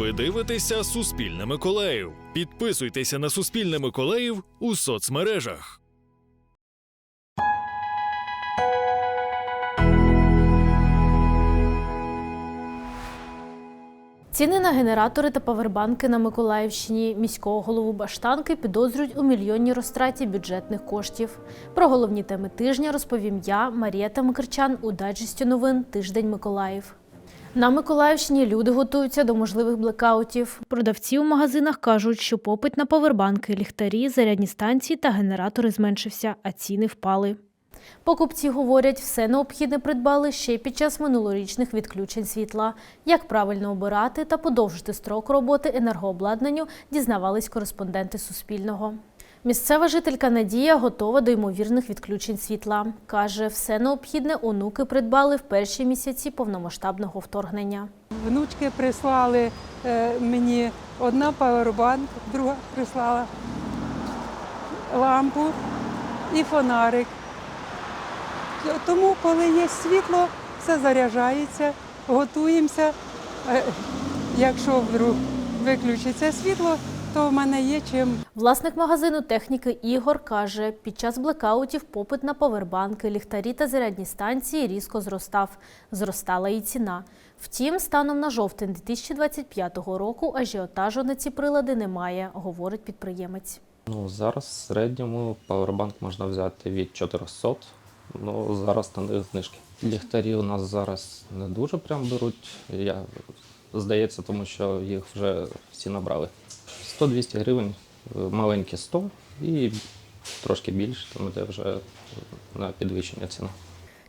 Ви дивитеся Суспільне Миколаїв. Підписуйтеся на Суспільне Миколаїв у соцмережах. Ціни на генератори та павербанки на Миколаївщині міського голову Баштанки підозрюють у мільйонній розтраті бюджетних коштів. Про головні теми тижня розповім я, Марія Тамикрчан, у дайджесті новин Тиждень Миколаїв. На Миколаївщині люди готуються до можливих блекаутів. Продавці у магазинах кажуть, що попит на павербанки, ліхтарі, зарядні станції та генератори зменшився, а ціни впали. Покупці говорять, все необхідне придбали ще під час минулорічних відключень світла. Як правильно обирати та подовжити строк роботи енергообладнанню, дізнавались кореспонденти Суспільного. Місцева жителька Надія готова до ймовірних відключень світла. Каже, все необхідне онуки придбали в перші місяці повномасштабного вторгнення. Внучки прислали е, мені одна павербанк, друга прислала лампу і фонарик. Тому, коли є світло, все заряджається, готуємося. Е, Якщо вдруг виключиться світло, то в мене є чим Власник магазину техніки Ігор каже, під час блекаутів попит на повербанки, ліхтарі та зарядні станції різко зростав. Зростала і ціна. Втім, станом на жовтень 2025 року ажіотажу на ці прилади немає, говорить підприємець. Ну, зараз в середньому павербанк можна взяти від 400, ну зараз на них знижки. Ліхтарі у нас зараз не дуже прям беруть. Я, здається, тому що їх вже всі набрали. 100-200 гривень, е, маленькі 100 і трошки більше, там іде вже на підвищення ціна.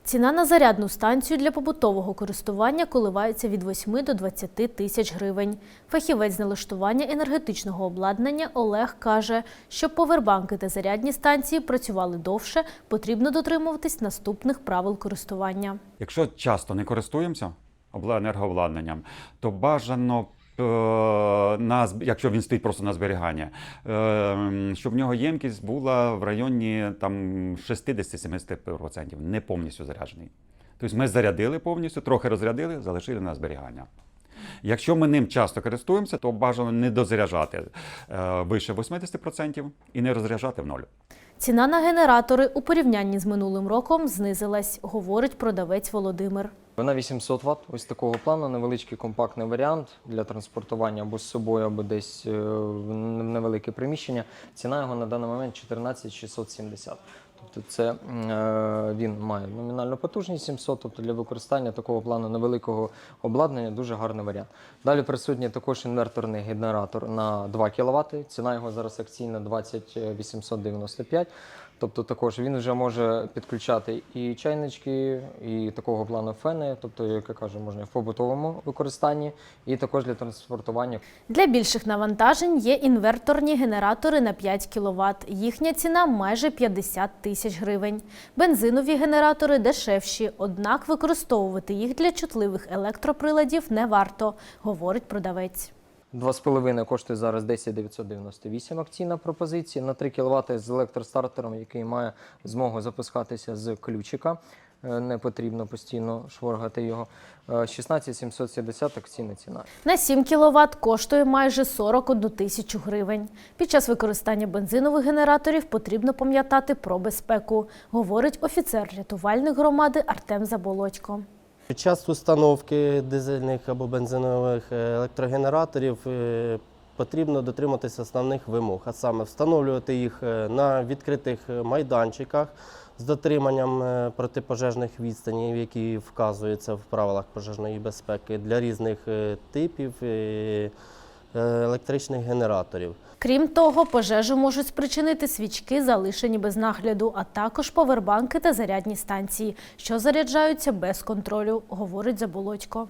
Ціна на зарядну станцію для побутового користування коливається від 8 до 20 тисяч гривень. Фахівець з налаштування енергетичного обладнання Олег каже, щоб повербанки та зарядні станції працювали довше, потрібно дотримуватись наступних правил користування. Якщо часто не користуємося обла- енергообладнанням, то бажано, на, якщо він стоїть просто на зберігання, е, щоб в нього ємкість була в районі там, 60-70%, не повністю заряджений. Тобто ми зарядили повністю, трохи розрядили, залишили на зберігання. Якщо ми ним часто користуємося, то бажано не дозаряджати е, вище 80% і не розряджати в ноль. Ціна на генератори у порівнянні з минулим роком знизилась, говорить продавець Володимир. Вона 800 Вт, ось такого плану, невеличкий компактний варіант для транспортування або з собою, або десь е, в невелике приміщення. Ціна його на даний момент 14 670. Тобто це е, він має номінальну потужність 700, тобто для використання такого плану невеликого обладнання дуже гарний варіант. Далі присутній також інверторний генератор на 2 кВт. Ціна його зараз акційна 20 895. Тобто також він вже може підключати і чайнички, і такого плану фени, тобто, як я кажу, можна в побутовому використанні, і також для транспортування. Для більших навантажень є інверторні генератори на 5 кВт. Їхня ціна майже 50 тисяч гривень. Бензинові генератори дешевші, однак використовувати їх для чутливих електроприладів не варто, говорить продавець. 2,5 коштує зараз 10 998 акційна пропозиція на 3 кВт з електростартером, який має змогу запускатися з ключика. Е, Не потрібно постійно шворгати його. Е, 16 770 акційна ціна. На 7 кВт коштує майже 41 тисячу гривень. Під час використання бензинових генераторів потрібно пам'ятати про безпеку, говорить офіцер-рятувальник громади Артем Заболотько. Під час установки дизельних або бензинових е, електрогенераторів е, потрібно дотриматися основних вимог, а саме встановлювати їх е, на відкритих майданчиках з дотриманням протипожежних відстанів, які вказуються в правилах пожежної безпеки для різних типів електричних генераторів. Крім того, пожежу можуть спричинити свічки, залишені без нагляду, а також повербанки та зарядні станції, що заряджаються без контролю, говорить Заболотько.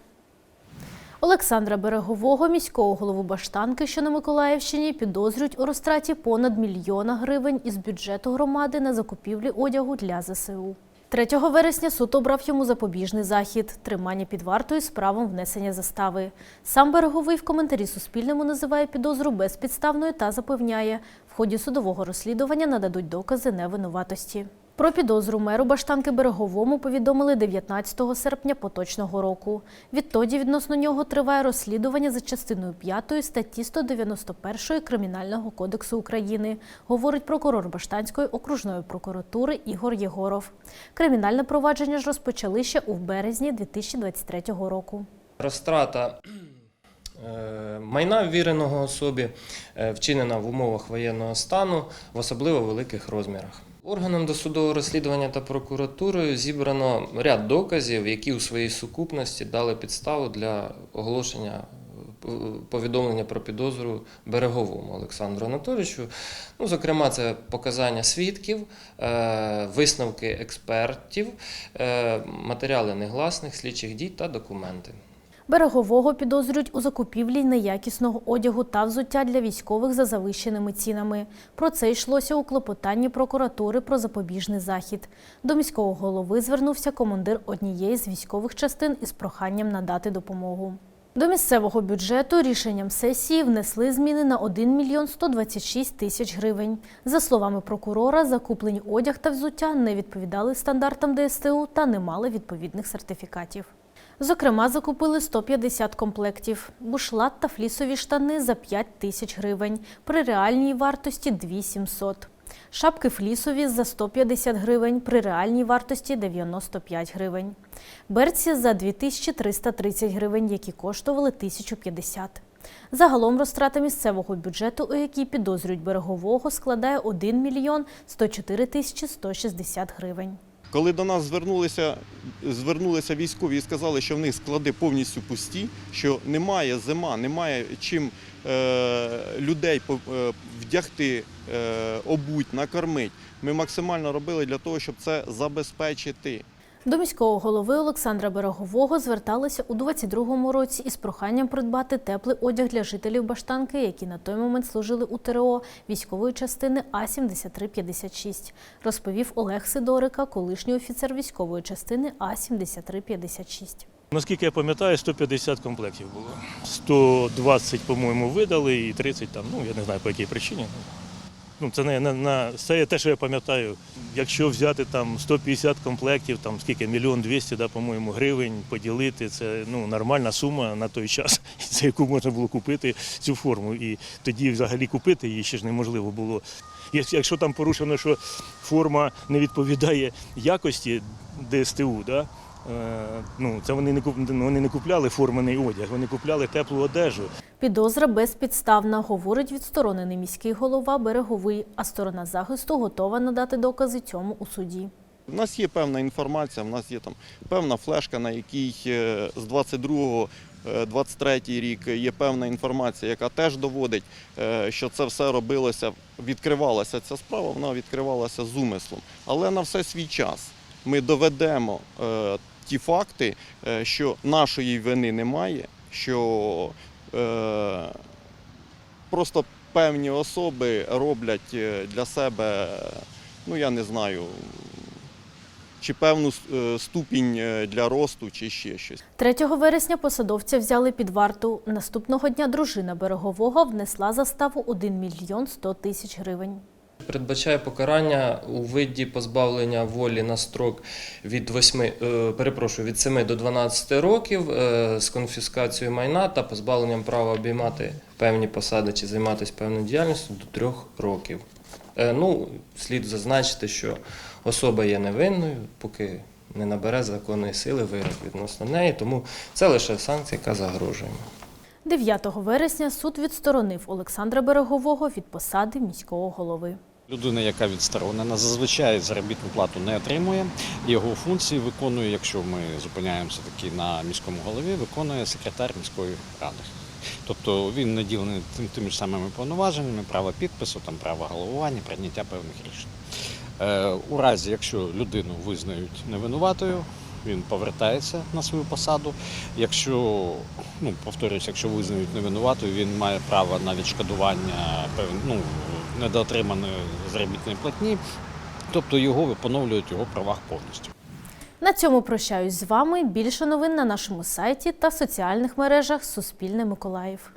Олександра Берегового, міського голову Баштанки, що на Миколаївщині, підозрюють у розтраті понад мільйона гривень із бюджету громади на закупівлі одягу для ЗСУ. 3 вересня суд обрав йому запобіжний захід – тримання під вартою з правом внесення застави. Сам Береговий в коментарі Суспільному називає підозру безпідставною та запевняє, в ході судового розслідування нададуть докази невинуватості. Про підозру меру Баштанки Береговому повідомили 19 серпня поточного року. Відтоді відносно нього триває розслідування за частиною 5 статті 191 Кримінального кодексу України, говорить прокурор Баштанської окружної прокуратури Ігор Єгоров. Кримінальне провадження ж розпочали ще у березні 2023 року. Розтрата е, майна ввіреного особі е, вчинена в умовах воєнного стану в особливо великих розмірах. Органом досудового розслідування та прокуратурою зібрано ряд доказів, які у своїй сукупності дали підставу для оголошення повідомлення про підозру береговому Олександру Анатолійовичу. Ну, зокрема, це показання свідків, е, висновки експертів, е, матеріали негласних слідчих дій та документи. Берегового підозрюють у закупівлі неякісного одягу та взуття для військових за завищеними цінами. Про це йшлося у клопотанні прокуратури про запобіжний захід. До міського голови звернувся командир однієї з військових частин із проханням надати допомогу. До місцевого бюджету рішенням сесії внесли зміни на 1 мільйон 126 тисяч гривень. За словами прокурора, закуплені одяг та взуття не відповідали стандартам ДСТУ та не мали відповідних сертифікатів. Зокрема, закупили 150 комплектів, бушлат та флісові штани за 5 тисяч гривень, при реальній вартості 2700. Шапки флісові за 150 гривень, при реальній вартості 95 гривень. Берці за 2330 гривень, які коштували 1050. Загалом розтрата місцевого бюджету, у якій підозрюють берегового, складає 1 мільйон 104 тисячі 160 гривень. Коли до нас звернулися, звернулися військові і сказали, що в них склади повністю пусті, що немає зима, немає чим е, людей е, вдягти, е, обуть, накормити, ми максимально робили для того, щоб це забезпечити. До міського голови Олександра Берегового зверталися у 22-му році із проханням придбати теплий одяг для жителів Баштанки, які на той момент служили у ТРО військової частини А-7356, розповів Олег Сидорика, колишній офіцер військової частини А-7356. Наскільки я пам'ятаю, 150 комплектів було. 120, по-моєму, видали і 30 там, ну я не знаю по якій причині. Ну, це не, не, на, це те, що я пам'ятаю. Якщо взяти там 150 комплектів, там скільки, мільйон двісті, да, по-моєму, гривень, поділити, це ну, нормальна сума на той час, за яку можна було купити цю форму. І тоді взагалі купити її ще ж неможливо було. Якщо там порушено, що форма не відповідає якості ДСТУ, да, ну, це вони не куп- вони не купляли формений одяг, вони купляли теплу одежу. Підозра безпідставна, говорить відсторонений міський голова Береговий, а сторона захисту готова надати докази цьому у суді. У нас є певна інформація, у нас є там певна флешка, на якій е, з 22 23 рік є певна інформація, яка теж доводить, е, що це все робилося, відкривалася ця справа, вона відкривалася з умислом. Але на все свій час ми доведемо е, ті факти, е, що нашої вини немає, що е, просто певні особи роблять е, для себе, ну я не знаю, чи певну ступінь для росту, чи ще щось. 3 вересня посадовця взяли під варту. Наступного дня дружина Берегового внесла заставу 1 мільйон 100 тисяч гривень. Передбачає покарання у виді позбавлення волі на строк від 8, е, перепрошую, від 7 до 12 років е, з конфіскацією майна та позбавленням права обіймати певні посади чи займатися певною діяльністю до 3 років. Е, Ну, слід зазначити, що особа є невинною, поки не набере законної сили вирок відносно неї, тому це лише санкція, яка загрожує. 9 вересня суд відсторонив Олександра Берегового від посади міського голови. Людина, яка відсторонена, зазвичай заробітну плату не отримує. Його функції виконує, якщо ми зупиняємося таки на міському голові, виконує секретар міської ради. Тобто він наділений тим, тими ж самими повноваженнями, право підпису, там право головування, прийняття певних рішень. Е, у разі, якщо людину визнають невинуватою, він повертається на свою посаду. Якщо, ну повторюсь, якщо визнають невинуватою, він має право на відшкодування певн- ну, недоотриманої заробітної платні, тобто його поновлюють його правах повністю. На цьому прощаюсь з вами. Більше новин на нашому сайті та соціальних мережах Суспільне Миколаїв.